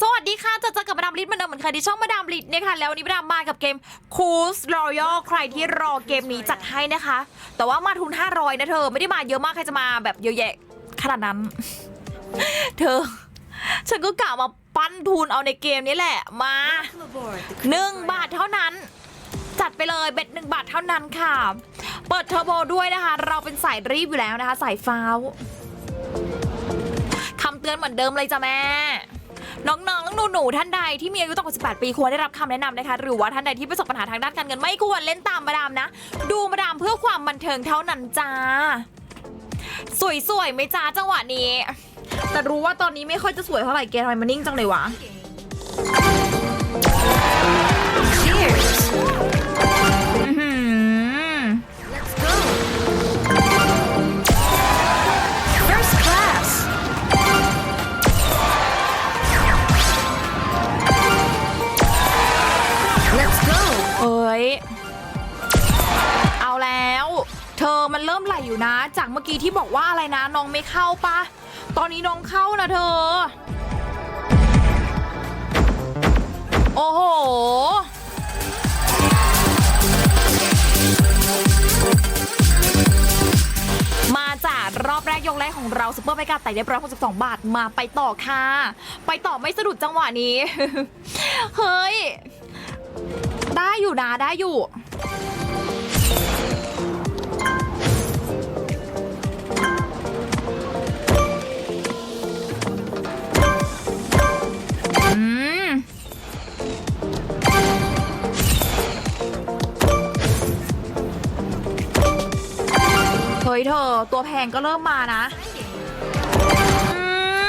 สวัสดีค่ะจะเจอกับมาดามลิศเหมือนเดิมเหมือนเคยที่ช่องมาดามลิศเนี่ยค่ะ แล้ววันนี้มาดามมากับเกม Cruise Royal ใครที่รอเกมนี้จัดให้นะคะ แต่ว่ามาทุน 500 นะเธอ ไม่ได้มาเยอะมาก ใครจะมาแบบเยอะแยะขนาดนั้น เธอ ฉันก็กะมาปั้นทุนเอาในเกมนี้แหละ มาหนึ่งบาทเท่านั้น จัดไปเลยเบ็ดหนึ่งบาทเท่านั้นค่ะ เปิดเทอร์โบด้วยนะคะ เราเป็นสายรีบอยู่แล้วนะคะ สายฟ้าวคำเตือนเหมือนเดิมเลยจ้ะแม่ หนูๆท่านใดที่มีอายุต่ำกว่า18 ปีควรได้รับคำแนะนำนะคะ หรือว่าท่านใดที่ประสบปัญหาทางด้านการเงินไม่ควรเล่นตามมาดามนะ ดูมาดามเพื่อความบันเทิงเท่านั้นจ้า สวยๆไหมจ้าจังหวะนี้ แต่รู้ว่าตอนนี้ไม่ค่อยจะสวยเท่าไหร่แกทำไมมันนิ่งจังเลยวะอื้ ย เอาแล้ว เธอมันเริ่มไหลอยู่นะ จากเมื่อกี้ที่บอกว่าอะไรนะน้องไม่เข้าปะตอนนี้น้องเข้านะเธอ โอ้โหมาจากรอบแรกยกแรกของเราซุปเปอร์ไปกาไต่เรียบร้อย62 บาทมาไปต่อค่ะ ไปต่อไม่สะดุดจังหวะนี้ เฮ้ย ได้อยู่นะได้อยู่ อืม เฮ้ยเธอ ตัวแพงก็เริ่มมานะ อื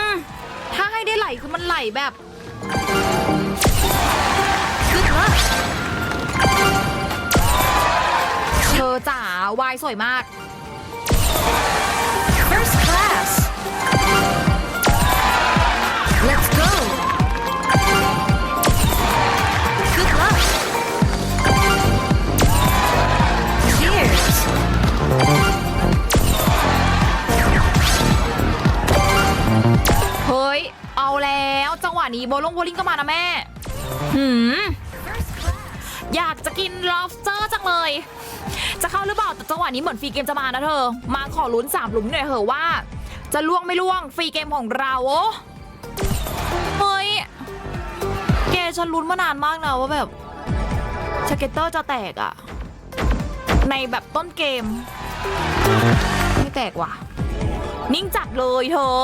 ม ถ้าให้ได้ไหลคือมันไหลแบบ อจ๋าวายสวยมาก First class. Let's go. Good luck. Cheers. เฮ้ย เอาแล้วจังหวะนี้โบลงโบลิ่งก็มานะแม่ หืม First class. อยากจะกิน lobster จังเลย จะเข้าหรือเปล่าแต่จังหวะนี้เหมือนฟรีเกมจะมานะเธอ มาขอลุ้นสามหลุมหน่อยเหอะว่า จะล่วงไม่ล่วงฟรีเกมของเราโอ้เฮ้ยเกฉันลุ้นมานานมากนะว่าแบบสเก็ตเตอร์จะแตกอะในแบบต้นเกม ไม่แตกว่ะ นิ่งจัดเลยเธอ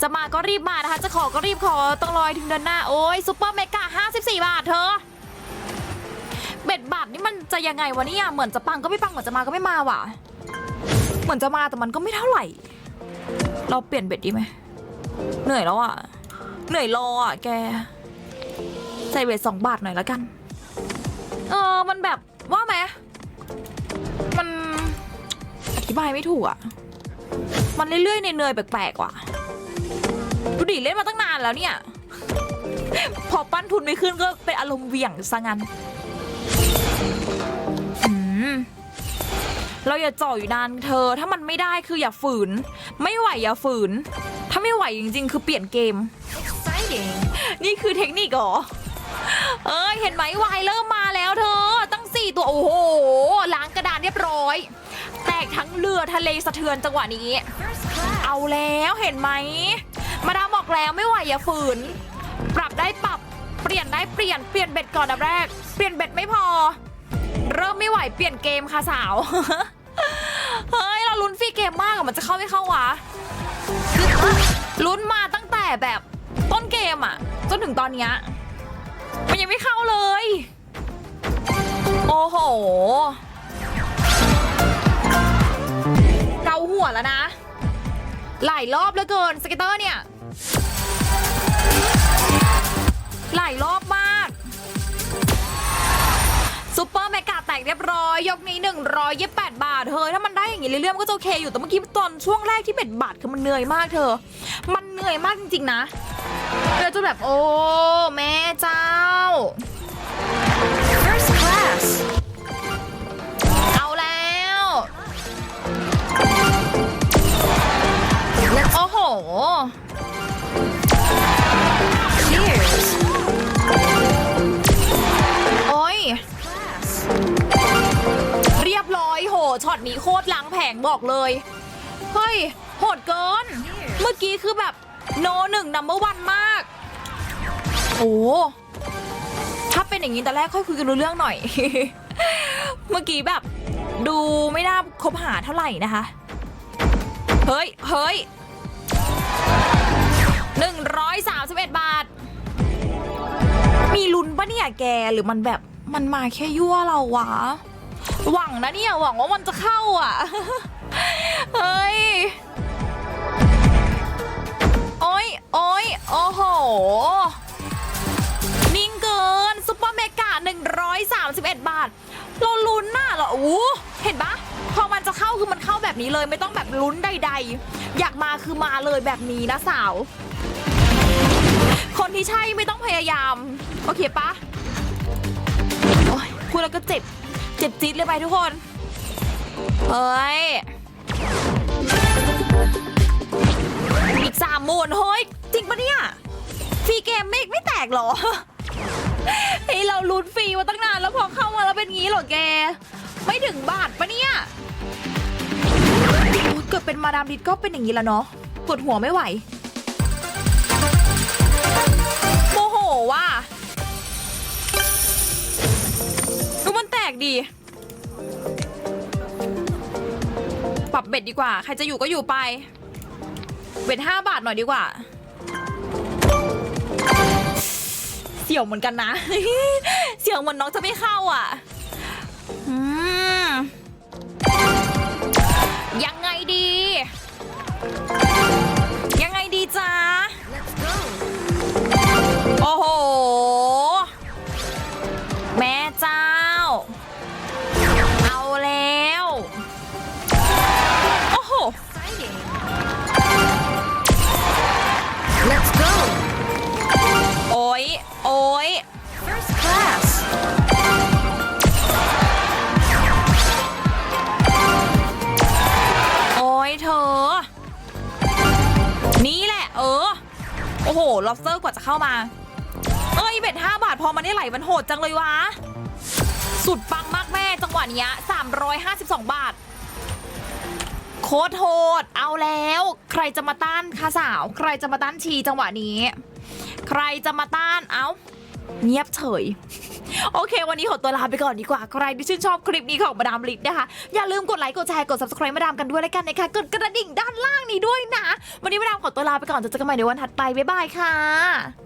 จะมาก็รีบมานะคะ จะขอก็รีบขอต้องรอยถึงเดือนหน้า โอ้ยซุปเปอร์เมกา54 บาทเธอ ดบาทนี่มันจะยังไงวะเนี่ยเหมือนจะปังก็ไม่ปังเหมือนจะมาก็ไม่มาว่ะ เหมือนจะมาแต่มันก็ไม่เท่าไหร่ เราเปลี่ยนเบ็ดดีไหมเหนื่อยแล้วอะ เหนื่อยรออะแก ใส่เบ็ดสองบาทหน่อยแล้วกัน เออมันแบบว่าไหมมันอธิบายไม่ถูกอะ มันเรื่อยๆเนื่อยๆแปลกๆว่ะดูดิเล่นมาตั้งนานแล้วเนี่ย พอปั้นทุนไม่ขึ้นก็เป็นอารมณ์เหวี่ยงซะงั้น อืมเราอย่าจ่ออยู่นานเธอ ถ้ามันไม่ได้คืออย่าฝืน ไม่ไหวอย่าฝืน ถ้าไม่ไหวจริง ๆ คือเปลี่ยนเกม Exciting. นี่คือเทคนิคเหรอ เอ้ยเห็นไหมวายเริ่มมาแล้วเธอ ตั้งสี่ตัวโอ้โหล้างกระดานเรียบร้อย แตกทั้งเรือทะเลสะเทือนจังหวะนี้ First class. เอาแล้วเห็นไหม มาดามบอกแล้วไม่ไหวอย่าฝืน ปรับได้ปรับ เปลี่ยนได้เปลี่ยน เปลี่ยนเบ็ดก่อนอันดับแรก เปลี่ยนเบ็ดไม่พอ เริ่มไม่ไหวเปลี่ยนเกมค่ะสาว เฮ้ย เราลุ้นฟรีเกมมากอะมันจะเข้าไม่เข้าวะลุ้นมาตั้งแต่แบบต้นเกมอะจนถึงตอนเนี้ยมันยังไม่เข้าเลย โอ้โหเกาหัวแล้วนะ หลายรอบเหลือเกินสเก็ตเตอร์เนี่ย 128 บาทเฮ้ยถ้ามันได้อย่างนี้เรื่อยๆมันก็จะโอเคอยู่แต่เมื่อกี้ตอนช่วงแรกที่เบ็ดบาทคือมันเหนื่อยมากเธอ มันเหนื่อยมากจริงๆนะเธอจะแบบโอ้แม่เจ้า First class. เอาแล้ว Let's โอ้โห บอกเลย เฮ้ย โหดเกิน เมื่อกี้คือแบบโนหนึ่งนัมเบอร์วันมาก โอ้ถ้าเป็นอย่างนี้แต่แรกค่อยคุยกันรู้เรื่องหน่อย เมื่อกี้แบบดูไม่น่าคบหาเท่าไหร่นะคะ เฮ้ย เฮ้ย131บาท มีลุ้นปะเนี่ยแกหรือมันแบบมันมาแค่ยั่วเราวะ หวังนะเนี่ย หวังว่ามันจะเข้าอะ เฮ้ย โอ้ยโอ้ยโอ้โห นิ่งเกินซุปเปอร์เมกา131 บาท เราลุ้นน่ะเหรออู้เห็นปะพอมันจะเข้าคือมันเข้าแบบนี้เลยไม่ต้องแบบลุ้นใด ๆ อยากมาคือมาเลยแบบนี้นะสาว คนที่ใช่ไม่ต้องพยายาม โอเคปะ โอ้ยพูดแล้วก็เจ็บ เจ็บจี๊ดเลยไปทุกคน เฮ้ย อีกสามหมื่นเฮ้ย จริงปะเนี่ย ฟรีเกมไม่ไม่แตกเหรอเฮ้ยเราลุ้นฟรีมาตั้งนานแล้วพอเข้ามาแล้วเป็นงี้เหรอแก ไม่ถึงบาทปะเนี่ยโอ้ยเกิดเป็นมาดามดิดก็เป็นอย่างนี้แล้วเนาะปวดหัวไม่ไหว ดี ปรับเบ็ดดีกว่า ใครจะอยู่ก็อยู่ไป เบ็ดห้าบาทหน่อยดีกว่า เสี่ยวเหมือนกันนะ เสี่ยวเหมือนน้องจะไม่เข้าอะยังไงดี ยโอ้ย First class. โอ้ยเธอ นี่แหละ เออ โอ้โห lobster กว่าจะเข้ามา เอ้ยเบ็ด5บาทพอมันได้ไหลมันโหดจังเลยวะ สุดปังมากแม่จังหวะเนี้ย352 บาท โคตรโหด เอาแล้ว ใครจะมาต้านคะสาว ใครจะมาต้านชีจังหวะนี้ ใครจะมาต้านเอ้าเงียบเฉย โอเค วันนี้ขอตัวลาไปก่อนดีกว่า ใครที่ชื่นชอบคลิปนี้ของมาดามลิศนะคะ อย่าลืมกดไลค์ กดแชร์ กด subscribe มาดามกันด้วยแล้วกันนะคะ กดกระดิ่งด้านล่างนี้ด้วยนะ วันนี้มาดามขอตัวลาไปก่อนจะเจอกันใหม่ในวันถัดไป บ๊ายบายค่ะ